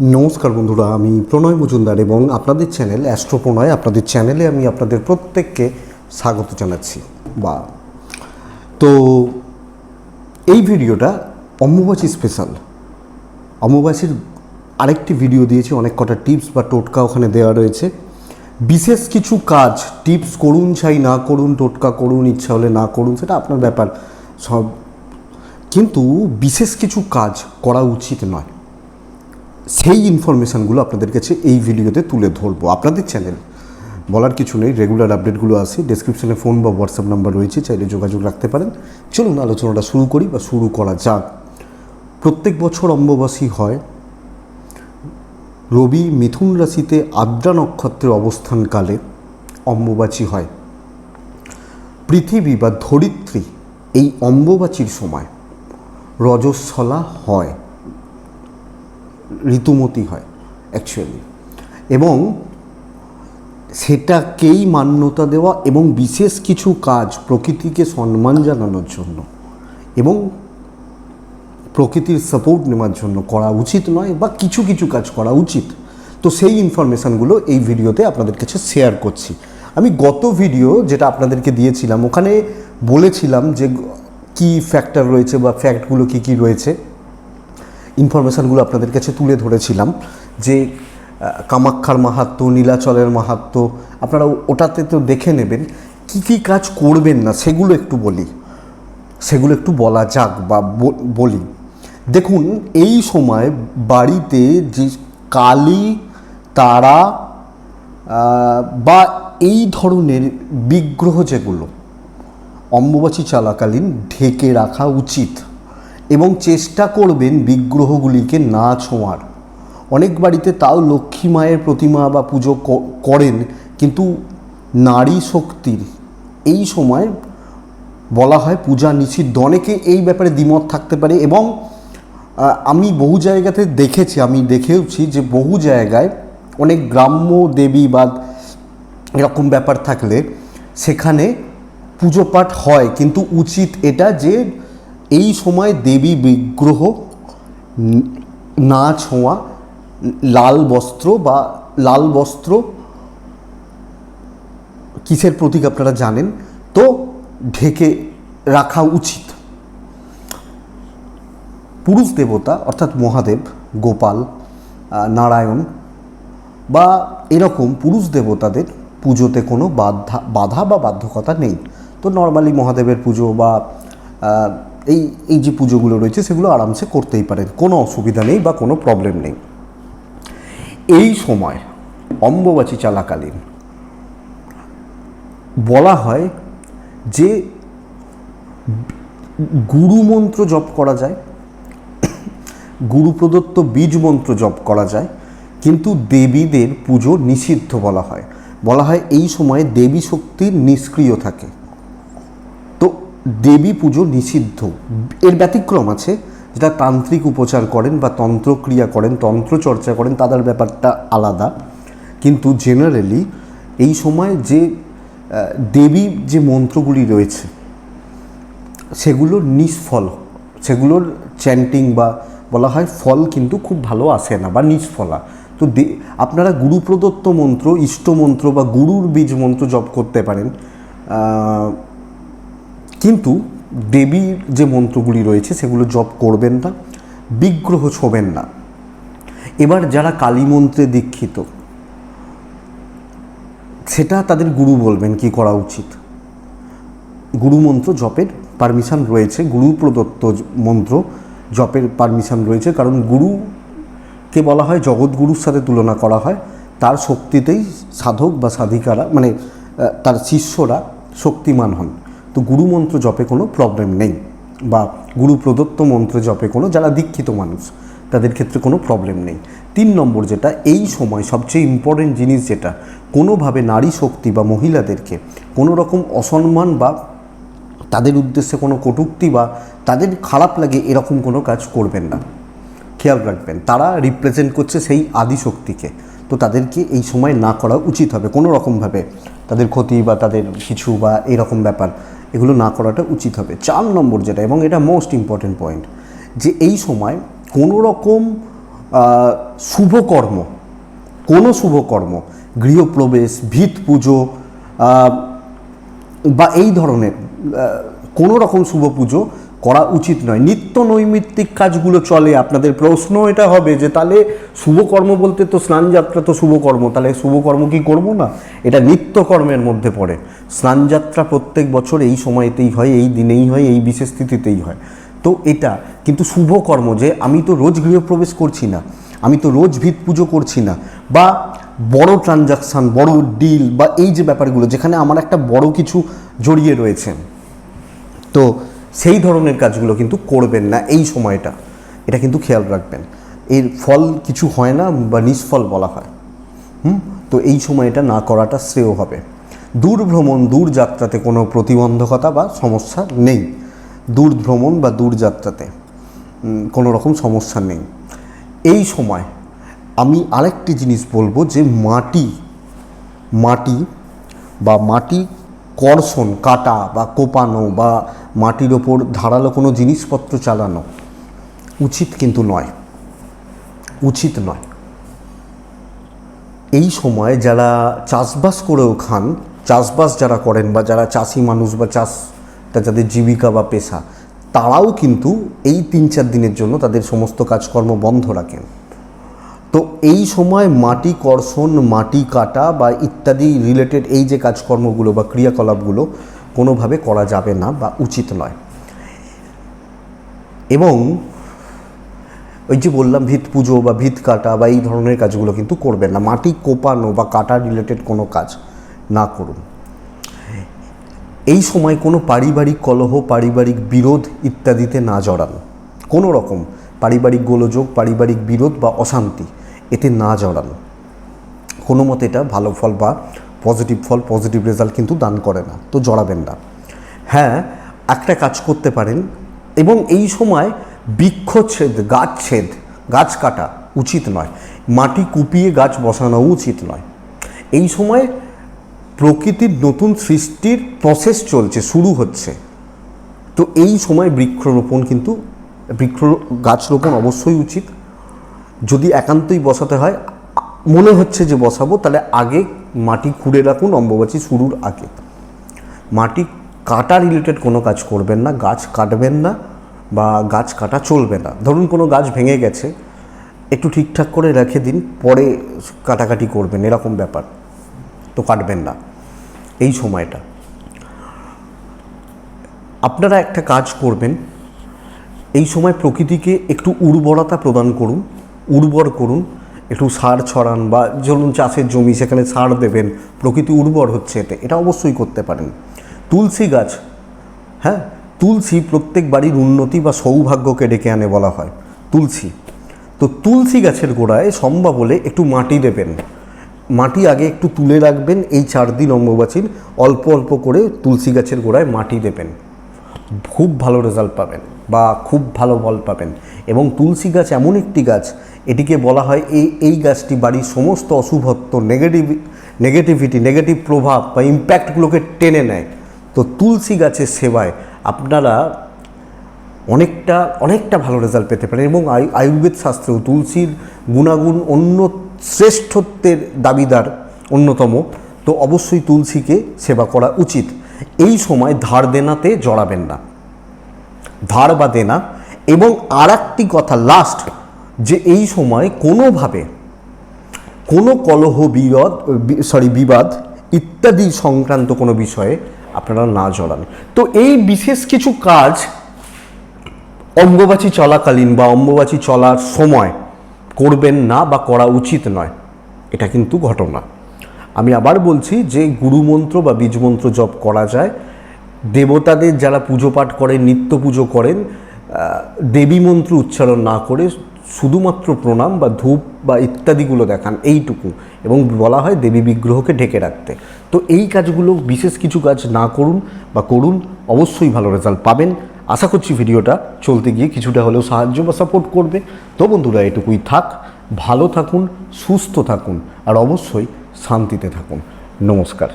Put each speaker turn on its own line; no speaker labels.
নমস্কার বন্ধুরা, আমি প্রণয় মজুমদার এবং আপনাদের চ্যানেল অ্যাস্ট্রো প্রণয় আপনাদের চ্যানেলে আমি আপনাদের প্রত্যেককে স্বাগত জানাচ্ছি। বা, তো এই ভিডিওটা অম্বুবাচী স্পেশাল অম্বুবাচীর আরেকটি ভিডিও দিয়েছি, অনেক কটা টিপস বা টোটকা ওখানে দেওয়া রয়েছে। বিশেষ কিছু কাজ টিপস করুন চাই, না করুন, টোটকা করুন, ইচ্ছা হলে না করুন, সেটা আপনার ব্যাপার, সব। কিন্তু বিশেষ কিছু কাজ করা উচিত নয়। সেই ইনফরমেশানগুলো আপনাদের কাছে এই ভিডিওতে তুলে ধরবো। আপনাদের চ্যানেল বলার কিছু নেই রেগুলার আপডেটগুলো আছে ডেসক্রিপশনে ফোন বা হোয়াটসঅ্যাপ নাম্বার রয়েছে, চাইলে যোগাযোগ রাখতে পারেন। চলুন আলোচনাটা শুরু করি বা শুরু করা যাক। প্রত্যেক বছর অম্ববাসী হয়। রবি মিথুন রাশিতে আদ্রা নক্ষত্রের অবস্থানকালে অম্বুবাচী হয়। পৃথিবী বা ধরিত্রী এই অম্বুবাচীর সময় রজস্বলা হয়। ঋতুমতি হয় অ্যাকচুয়ালি এবং সেটাকেই মান্যতা দেওয়া এবং বিশেষ কিছু কাজ প্রকৃতিকে সম্মান জানানোর জন্য এবং প্রকৃতির সাপোর্ট নেওয়ার জন্য করা উচিত নয় বা কিছু কিছু কাজ করা উচিত। তো সেই ইনফরমেশানগুলো এই ভিডিওতে আপনাদের কাছে শেয়ার করছি। আমি গত ভিডিও যেটা আপনাদেরকে দিয়েছিলাম, ওখানে বলেছিলাম যে কি ফ্যাক্টর রয়েছে বা ফ্যাক্টগুলো কি কি রয়েছে। ইনফরমেশানগুলো আপনাদের কাছে তুলে ধরেছিলাম যে কামাক্ষার মাহাত্ম, নীলাচলের মাহাত্ম, আপনারা ওটাতে তো দেখে নেবেন, কি কি কাজ করবেন না, সেগুলো একটু বলি। সেগুলো একটু বলা যাক বা বলি। দেখুন, এই সময় বাড়িতে যে কালী, তারা বা এই ধরনের বিগ্রহ যেগুলো, অম্বুবাচী চলাকালীন ঢেকে রাখা উচিত। এবং চেষ্টা করবেন বিগ্রহগুলিকে না ছোঁয়ার। অনেক বাড়িতে তাও লক্ষ্মী মায়ের প্রতিমা বা পুজো করেন, কিন্তু নারী শক্তির। এই সময় বলা হয় পূজা নিষিদ্ধ। অনেকে এই ব্যাপারে দ্বিমত থাকতে পারে এবং আমি বহু জায়গাতে দেখেছি, আমি দেখেওছি যে বহু জায়গায় অনেক গ্রাম্য দেবী বা এরকম ব্যাপার থাকলে সেখানে পুজো পাঠ হয়, কিন্তু উচিত এটা যে এই সময় দেবী বিগ্রহ, না ছোঁয়া, লাল বস্ত্র বা লাল বস্ত্র কিসের প্রতীক আপনারা জানেন? তো ঢেকে রাখা উচিত। পুরুষ দেবতা, অর্থাৎ মহাদেব, গোপাল নারায়ণ বা এরকম পুরুষ দেবতাদের পুজোতে কোনো বাধা বাধা বা বাধ্যকতা নেই। তো নর্মালি মহাদেবের পুজো বা এই এই যে পুজোগুলো রয়েছে, সেগুলো আরামসে করতেই পারেন। কোনো অসুবিধা নেই বা কোনো প্রবলেম নেই। এই সময় অম্ববাচী চলাকালীন বলা হয় যে গুরু মন্ত্র জপ করা যায়, গুরু প্রদত্ত বীজ মন্ত্র জপ করা যায়, কিন্তু দেবীদের পুজো নিষিদ্ধ বলা হয়। বলা হয় এই সময়ে দেবী শক্তির নিষ্ক্রিয় থাকে। দেবী পুজো নিষিদ্ধ। এর ব্যতিক্রম আছে, যেটা তান্ত্রিক উপচার করেন বা তন্ত্রক্রিয়া করেন তন্ত্র চর্চা করেন, তাদের ব্যাপারটা আলাদা। কিন্তু জেনারেলি এই সময় যে দেবী যে মন্ত্রগুলি রয়েছে সেগুলোর নিষ্ফল, সেগুলোর চ্যান্টিং বা বলা হয় ফল কিন্তু খুব ভালো আসে না বা নিষ্ফলা। তো দে- আপনারা গুরু প্রদত্ত মন্ত্র, ইষ্ট মন্ত্র বা গুরুর বীজ মন্ত্র জপ করতে পারেন। কিন্তু দেবীর যে মন্ত্রগুলি রয়েছে সেগুলো জপ করবেন না, বিগ্রহ ছোবেন না। এবার যারা কালী মন্ত্রে দীক্ষিত, সেটা তাদের গুরু বলবেন কি করা উচিত। গুরুমন্ত্র জপের পারমিশন রয়েছে, গুরু প্রদত্ত মন্ত্র জপের পারমিশন রয়েছে, কারণ গুরুকে বলা হয়, জগৎগুরুর সাথে তুলনা করা হয়, তার শক্তিতেই সাধক বা সাধিকারা মানে তার শিষ্যরা শক্তিমান হন। তো গুরুমন্ত্র জপে কোনো প্রবলেম নেই বা গুরু প্রদত্ত মন্ত্র জপে কোনো, যারা দীক্ষিত মানুষ, তাদের ক্ষেত্রে কোনো প্রবলেম নেই। তিন নম্বর যেটা, এই সময় সবচেয়ে ইম্পর্টেন্ট জিনিস যেটা, কোনোভাবে নারী শক্তি বা মহিলাদেরকে কোনো রকম অসম্মান বা তাদের উদ্দেশ্যে কোনো কটূক্তি বা তাদের খারাপ লাগে এরকম কোনো কাজ করবেন না। খেয়াল রাখবেন, তারা রিপ্রেজেন্ট করছে সেই আদিশক্তিকে তো তাদেরকে এই সময় না করা উচিত হবে, কোনো রকমভাবে তাদের ক্ষতি বা তাদের কিছু বা এরকম ব্যাপার। এগুলো না করাটা উচিত হবে। চার নম্বর যেটা, এবং এটা মোস্ট ইম্পর্টেন্ট পয়েন্ট যে এই সময় কোনো রকম শুভকর্ম, কোনো শুভকর্ম, গৃহপ্রবেশ ভিত পুজো বা এই ধরনের কোনো রকম শুভ পুজো করা উচিত নয়। নিত্য নৈমিত্তিক কাজগুলো চলে। আপনাদের প্রশ্ন এটা হবে যে, তাহলে শুভকর্ম বলতে তো স্নানযাত্রা তো শুভকর্ম তাহলে শুভকর্ম কি করব না? এটা নিত্যকর্মের মধ্যে পড়ে। স্নানযাত্রা প্রত্যেক বছর এই সময়তেই হয়, এই দিনেই হয়, এই বিশেষ তিথিতেই হয়। তো এটা, কিন্তু শুভকর্ম যে, আমি তো রোজ গৃহপ্রবেশ করছি না, আমি তো রোজ ভিত পুজো করছি না, বা বড় ট্রানজাকশান বড় ডিল বা এই যে ব্যাপারগুলো, যেখানে আমার একটা বড় কিছু জড়িয়ে রয়েছে। তো সেই ধরনের কাজগুলো কিন্তু করবেন না এই সময়টা। এটা কিন্তু খেয়াল রাখবেন। এর ফল কিছু হয় না বা নিষ্ফল বলা হয়। হুম? তো এই সময়টা না করাটা শ্রেয় হবে। দূর ভ্রমণ দূর যাত্রাতে কোনো প্রতিবন্ধকতা বা সমস্যা নেই। দূর ভ্রমণ বা দূর যাত্রাতে কোনো রকম সমস্যা নেই। এই সময় আমি আরেকটি জিনিস বলব যে মাটি মাটি বা মাটি কর্ষণ, কাটা বা কোপানো বা মাটির ওপর ধারালো কোনো জিনিসপত্র চালানো উচিত কিন্তু নয়। উচিত নয়। এই সময় যারা চাষবাস করেও খান, চাষবাস যারা করেন বা যারা চাষি মানুষ বা চাষটা যাদের জীবিকা বা পেশা, তারাও কিন্তু এই তিন চার দিনের জন্য তাদের সমস্ত কাজকর্ম বন্ধ রাখেন। তো এই সময় মাটি কর্ষণ, মাটি কাটা বা ইত্যাদি রিলেটেড এই যে কাজকর্মগুলো বা ক্রিয়াকলাপগুলো কোনোভাবে করা যাবে না বা উচিত নয়। এবং ওই যে বললাম ভিত পুজো বা ভিত কাটা বা এই ধরনের কাজগুলো কিন্তু করবেন না। মাটি কোপানো বা কাটা রিলেটেড কোনো কাজ না করুন। এই সময় কোনো পারিবারিক কলহ, পারিবারিক বিরোধ ইত্যাদিতে না জড়ান। কোনো রকম পারিবারিক গোলযোগ, পারিবারিক বিরোধ বা অশান্তি এতে না জড়ান। কোনো মতে এটা ভালো ফল বা পজিটিভ ফল পজিটিভ রেজাল্ট কিন্তু দান করে না, তো জড়াবেন না। হ্যাঁ একটা কাজ করতে পারেন এবং এই সময় বৃক্ষচ্ছেদ গাছ ছেদ, গাছ কাটা উচিত নয়। মাটি কুপিয়ে গাছ বসানো উচিত নয়। এই সময় প্রকৃতির নতুন সৃষ্টির প্রসেস চলছে, শুরু হচ্ছে। তো এই সময় বৃক্ষরোপণ কিন্তু, বৃক্ষ গাছ রোপণ অবশ্যই উচিত। যদি একান্তই বসাতে হয়, মনে হচ্ছে যে বসাবো, তাহলে আগে মাটি খুঁড়ে রাখুন অম্বুবাচী শুরুর আগে। মাটি কাটা রিলেটেড কোনো কাজ করবেন না, গাছ কাটবেন না বা গাছ কাটা চলবে না। ধরুন কোনো গাছ ভেঙে গেছে, একটু ঠিকঠাক করে রেখে দিন, পরে কাটাকাটি করবেন, এরকম ব্যাপার। তো কাটবেন না, এই সময়টা। আপনারা একটা কাজ করবেন, এই সময় প্রকৃতিকে একটু উর্বরতা প্রদান করুন উর্বর করুন, একটু সার ছড়ান বা ধরুন চাষের জমি সেখানে সার দেবেন, প্রকৃতি উর্বর হচ্ছে এতে, এটা অবশ্যই করতে পারেন। তুলসী গাছ হ্যাঁ তুলসী প্রত্যেক বাড়ির উন্নতি বা সৌভাগ্যকে ডেকে আনে বলা হয়, তুলসী। তো তুলসী গাছের গোড়ায় সম্ভব হলে একটু মাটি দেবেন। মাটি আগে একটু তুলে রাখবেন, এই চার দিন অম্বুবাচীর অল্প অল্প করে তুলসী গাছের গোড়ায় মাটি দেবেন। খুব ভালো রেজাল্ট পাবেন বা খুব ভালো ফল পাবেন। এবং তুলসী গাছ এমন একটি গাছ এটিকে বলা হয় এই এই গাছটি বাড়ির সমস্ত অশুভত্ব নেগেটিভ নেগেটিভিটি নেগেটিভ প্রভাব বা ইম্প্যাক্টগুলোকে টেনে নেয়। তো তুলসী গাছের সেবায় আপনারা অনেকটা অনেকটা ভালো রেজাল্ট পেতে পারেন এবং আয়ু- আয়ুর্বেদ শাস্ত্রেও তুলসীর গুণাগুণ অন্য শ্রেষ্ঠত্বের দাবিদার অন্যতম। তো অবশ্যই তুলসীকে সেবা করা উচিত। এই সময় ধার দেনাতে জড়াবেন না। ধার বা দেনা এবং আর একটি কথা লাস্ট যে এই সময় কোনোভাবে কোনো কলহ, বিরোধ সরি বিবাদ ইত্যাদি সংক্রান্ত কোনো বিষয়ে আপনারা না জড়ান। তো এই বিশেষ কিছু কাজ অম্বুবাচী চলাকালীন বা অম্বুবাচী চলার সময় করবেন না বা করা উচিত নয়, এটা কিন্তু ঘটনা। আমি আবার বলছি যে গুরুমন্ত্র বা বীজমন্ত্র জপ করা যায়। দেবতাদের যারা পুজো পাঠ করেন, নিত্য পুজো করেন দেবী মন্ত্র উচ্চারণ না করে শুধুমাত্র প্রণাম বা ধূপ বা ইত্যাদিগুলো দেখান, এইটুকু। এবং বলা হয় দেবী বিগ্রহকে ঢেকে রাখতে। তো এই কাজগুলো বিশেষ কিছু কাজ না করুন বা করুন, অবশ্যই ভালো রেজাল্ট পাবেন। আশা করছি ভিডিওটা চলতে গিয়ে কিছুটা হলেও সাহায্য বা সাপোর্ট করবে। তো বন্ধুরা, এটুকুই থাক। ভালো থাকুন, সুস্থ থাকুন, আর অবশ্যই শান্তিতে থাকুন। নমস্কার।